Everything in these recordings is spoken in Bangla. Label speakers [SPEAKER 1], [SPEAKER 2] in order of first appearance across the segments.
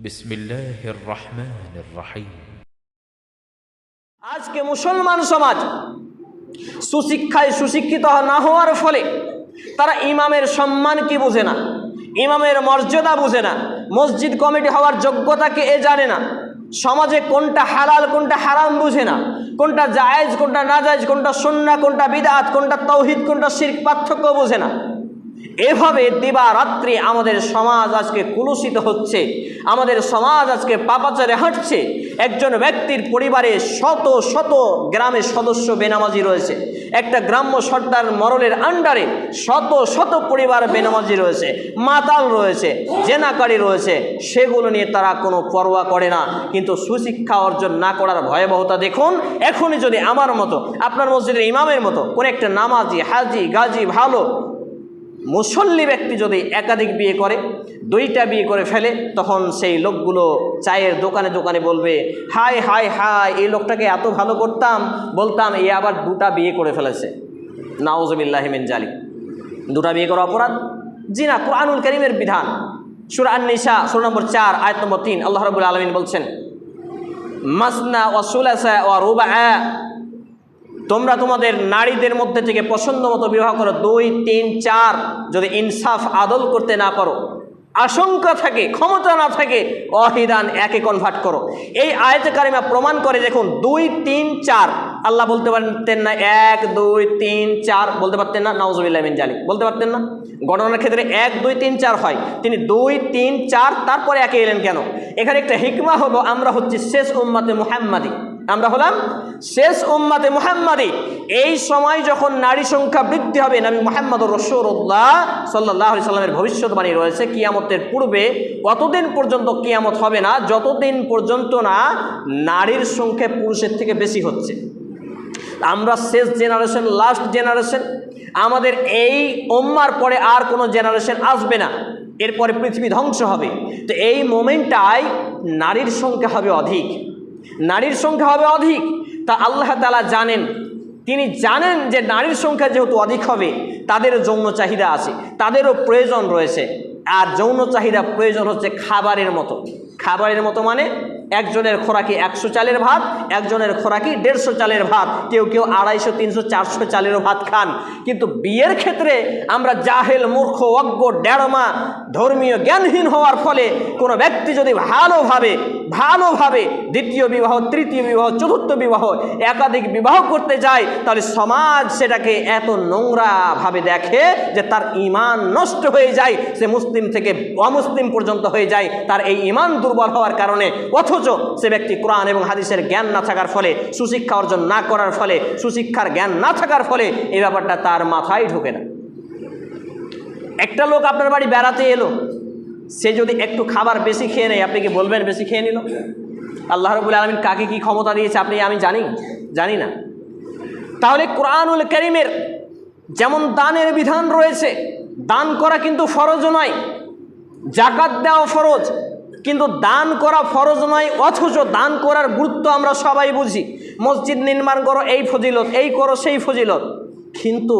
[SPEAKER 1] بسم الله الرحمن الرحيم
[SPEAKER 2] আজকে মুসলমান সমাজ সুশিক্ষায় সুশিক্ষিত না হওয়ার ফলে তারা ইমামের সম্মান কি বুঝে না ইমামের মর্যাদা বুঝে না মসজিদ কমিটি হওয়ার যোগ্যতাকে এ জানে না সমাজে কোনটা হালাল কোনটা হারাম বুঝে না কোনটা জায়েজ কোনটা নাজায়েজ কোনটা সুন্না কোনটা বিদাত কোনটা তৌহিদ কোনটা শিরক পার্থক্য বুঝে না এভাবে দিবারাত্রি আমাদের সমাজ আজকে কুলুষিত হচ্ছে, আমাদের সমাজ আজকে পাপাচারে হাঁটছে। একজন ব্যক্তির পরিবারে শত শত গ্রামের সদস্য বেনামাজি রয়েছে। একটা গ্রাম্য সর্দার মরলের আন্ডারে শত শত পরিবার বেনামাজি রয়েছে। মাতাল রয়েছে, জেনাকারী রয়েছে, সেগুলো নিয়ে তারা কোনো পরোয়া করে না। কিন্তু সুশিক্ষা অর্জন না করার ভয়াবহতা দেখুন, এখনই যদি আমার মতো, আপনার মসজিদের ইমামের মতো কোন একটা নামাজি, হাজি, গাজি, ভালো মুসল্লি ব্যক্তি যদি একাধিক বিয়ে করে, দুইটা বিয়ে করে ফেলে, তখন সেই লোকগুলো চায়ের দোকানে দোকানে বলবে হাই হাই হাই এই লোকটাকে এত ভালো করতাম, বলতাম এ আবার দুটা বিয়ে করে ফেলেছে। নাওজবিল্লাহিমিন জালি দুটা বিয়ে করা অপরাধ? জি না কোরআনুল করিমের বিধান। সুরান নিশা সুর নম্বর চার, আয়াত নম্বর তিন, আল্লাহ রবুল আলমিন বলছেন, মাসনা ও সুলাসা ও রুবা তোমরা তোমাদের নারীদের মধ্যে থেকে পছন্দ মতো বিবাহ করো। দুই, তিন, চার, যদি ইনসাফ আদল করতে না পারো, আশঙ্কা থাকে, ক্ষমতা না থাকে, অহিদান একে কনভার্ট করো। এই আয়তে কারিমা প্রমাণ করে, দেখুন, দুই, তিন, চার, আল্লাহ বলতে পারতেন না এক, দুই, তিন, চার, বলতে পারতেন না নওয়াজবিল্লাহ মিন জালি বলতে পারতেন না। গণনার ক্ষেত্রে এক, দুই, তিন, চার হয়। তিনি দুই, তিন, চার, তারপরে একে এলেন কেন? এখানে একটা হিকমা হলো, আমরা হচ্ছি শেষ উম্মাতে মুহাম্মাদি। আমরা হলাম শেষ উম্মাতে মুহাম্মাদি, এই সময় যখন নারী সংখ্যা বৃদ্ধি হবে, নবী মোহাম্মদ রসুল্লাহ সাল্লাহ সাল্লামের ভবিষ্যৎবাণী রয়েছে, কিয়ামতের পূর্বে। কতদিন পর্যন্ত কিয়ামত হবে না, যতদিন পর্যন্ত না নারীর সংখ্যা পুরুষের থেকে বেশি হচ্ছে। আমরা শেষ জেনারেশন লাস্ট জেনারেশন আমাদের এই ওম্মার পরে আর কোনো জেনারেশন আসবে না, এরপরে পৃথিবী ধ্বংস হবে। তো এই মোমেন্টটায় নারীর সংখ্যা হবে অধিক। নারীর সংখ্যা হবে অধিক। তা আল্লাহ তালা জানেন। তিনি জানেন যে নারীর সংখ্যা যেহেতু অধিক হবে তাদেরও যৌন চাহিদা আছে, তাদেরও প্রয়োজন রয়েছে। আর যৌন চাহিদা প্রয়োজন হচ্ছে খাবারের মতো। খাবারের মতো মানে একজনের খোরাকি একশো চালের ভাত, একজনের খোরাকি দেড়শো চালের ভাত। কেউ কেউ আড়াইশো, তিনশো, চারশো চালেরও ভাত খান। কিন্তু বিয়ের ক্ষেত্রে আমরা জাহেল, মূর্খ, অজ্ঞ, ডেড়মা, ধর্মীয় জ্ঞানহীন হওয়ার ফলে কোনো ব্যক্তি যদি ভালোভাবে ভালোভাবে দ্বিতীয় বিবাহ, তৃতীয় বিবাহ, চতুর্থ বিবাহ একাধিক বিবাহ করতে যায়, তাহলে সমাজ সেটাকে এত নোংরাভাবে দেখে যে তার ইমান নষ্ট হয়ে যায়, সে মুসলিম থেকে অমুসলিম পর্যন্ত হয়ে যায়, তার এই ইমান দুর্বল হওয়ার কারণে। অথচ সে ব্যক্তি কোরআন এবং হাদিসের জ্ঞান না থাকার ফলে, সুশিক্ষা অর্জন না করার ফলে, সুশিক্ষার জ্ঞান না থাকার ফলে এই ব্যাপারটা তার মাথায় ঢোকে না। একটা লোক আপনার বাড়ি বেড়াতে এলো সে যদি একটু খাবার বেশি খেয়ে নেয়, আপনি কি বলবেন বেশি খেয়ে নিল? আল্লাহ রবুল আলমিন কাকে কি ক্ষমতা দিয়েছে আপনি, আমি জানি জানি না। তাহলে কোরআনুল করিমের যেমন দানের বিধান রয়েছে, দান করা কিন্তু ফরজ নয়, জাকাত দেওয়া ফরজ, কিন্তু দান করা ফরজ নয়, অথচ দান করার গুরুত্ব আমরা সবাই বুঝি। মসজিদ নির্মাণ করো, এই ফজিলত, এই করো, সেই ফজিলত। কিন্তু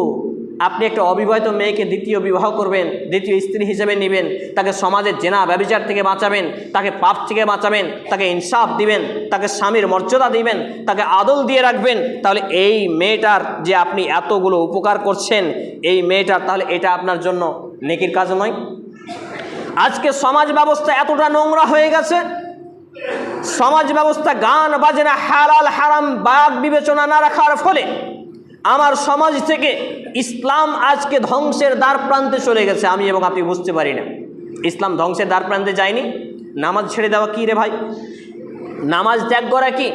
[SPEAKER 2] আপনি একটা অবিবাহিত মেয়েকে দ্বিতীয় বিবাহ করবেন, দ্বিতীয় স্ত্রী হিসেবে নেবেন, তাকে সমাজের জেনা ব্যবচার থেকে বাঁচাবেন, তাকে পাপ থেকে বাঁচাবেন, তাকে ইনসাফ দিবেন, তাকে স্বামীর মর্যাদা দিবেন, তাকে আদল দিয়ে রাখবেন, তাহলে এই মেয়েটার যে আপনি এতগুলো উপকার করছেন, এই মেয়েটার তাহলে এটা আপনার জন্য নেকির কাজ নয়। আজকে সমাজ ব্যবস্থা এতটা নোংরা হয়ে গেছে, সমাজ ব্যবস্থা গান বাজনা হালাল হারাম বাগ বিবেচনা না রাখার ফলে আমার সমাজ থেকে ইসলাম আজকে ধ্বংসের দ্বার প্রান্তে চলে গেছে, আমি এবং আপনি বুঝতে পারি না। ইসলাম ধ্বংসের দ্বার প্রান্তে যায়নি। নামাজ ছেড়ে দেওয়া কী রে ভাই? নামাজ ত্যাগ করা কি?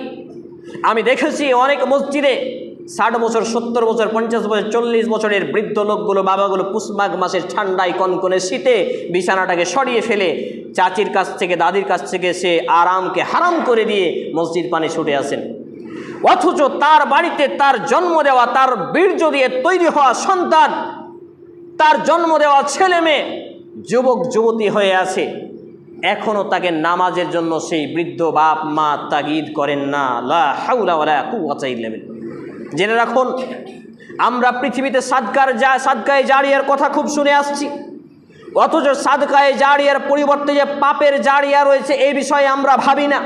[SPEAKER 2] আমি দেখেছি অনেক মসজিদে ষাট বছর, সত্তর বছর, পঞ্চাশ বছর, চল্লিশ বছরের বৃদ্ধ লোকগুলো, বাবাগুলো পুষমাঘ মাসের ঠান্ডায় কনকনে শীতে বিছানাটাকে সরিয়ে ফেলে চাচির কাছ থেকে, দাদির কাছ থেকে সে আরামকে হারাম করে দিয়ে মসজিদ পানে ছুটে আসেন। অথচ তার বাড়িতে তার জন্ম দেওয়া, তার বীর্য দিয়ে তৈরি হওয়া সন্তান, তার জন্ম দেওয়া ছেলে মেয়ে, যুবক, যুবতী হয়ে আছে। এখনও তাকে নামাজের জন্য সেই বৃদ্ধ বাপ মা তাগিদ করেন না। লা হাউলা ওয়ালা কুওয়াতা জেনে রাখুন, আমরা পৃথিবীতে সাদকার যা সাদকায় জারিয়ার কথা খুব শুনে আসছি। অথচ সাদকায়ে জারিয়ার পরিবর্তে যে পাপের জারিয়া রয়েছে এই বিষয়ে আমরা ভাবি না।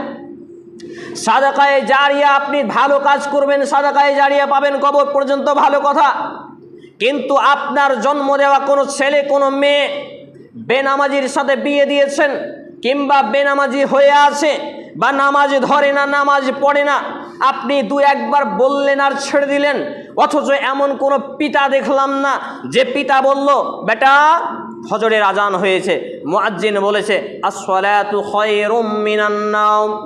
[SPEAKER 2] সাদাকায়ে জারিয়া আপনি ভালো কাজ করবেন, সাদাকায়ে জারিয়া পাবেন কবর পর্যন্ত ভালো কথা। কিন্তু আপনার জন্ম দেওয়া কোনো ছেলে, কোনো মেয়ে বেনামাজির সাথে বিয়ে দিয়েছেন কিংবা বেনামাজি হয়ে আছে বা নামাজ ধরে না, নামাজ পড়ে না, আপনি দু একবার বললেন আর ছেড়ে দিলেন। অথচ এমন কোনো পিতা দেখলাম না যে পিতা বলল, বেটা ফজরের আজান হয়েছে। মুয়াজ্জিন বলেছে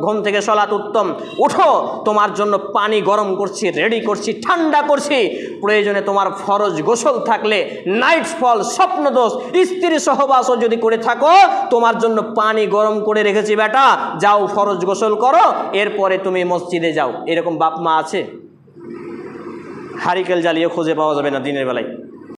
[SPEAKER 2] ঘুম থেকে সলাত উত্তম। উঠো তোমার জন্য পানি গরম করছি, রেডি করছি, ঠান্ডা করছি। প্রয়োজনে তোমার ফরজ গোসল থাকলে নাইট ফল, স্বপ্নদোষ স্ত্রী সহবাসও যদি করে থাকো, তোমার জন্য পানি গরম করে রেখেছি, বেটা। যাও ফরজ গোসল করো, এরপরে তুমি মসজিদে যাও। এরকম বাপ মা আছে। হারিকেল জ্বালিয়ে খুঁজে পাওয়া যাবে না দিনের বেলায়।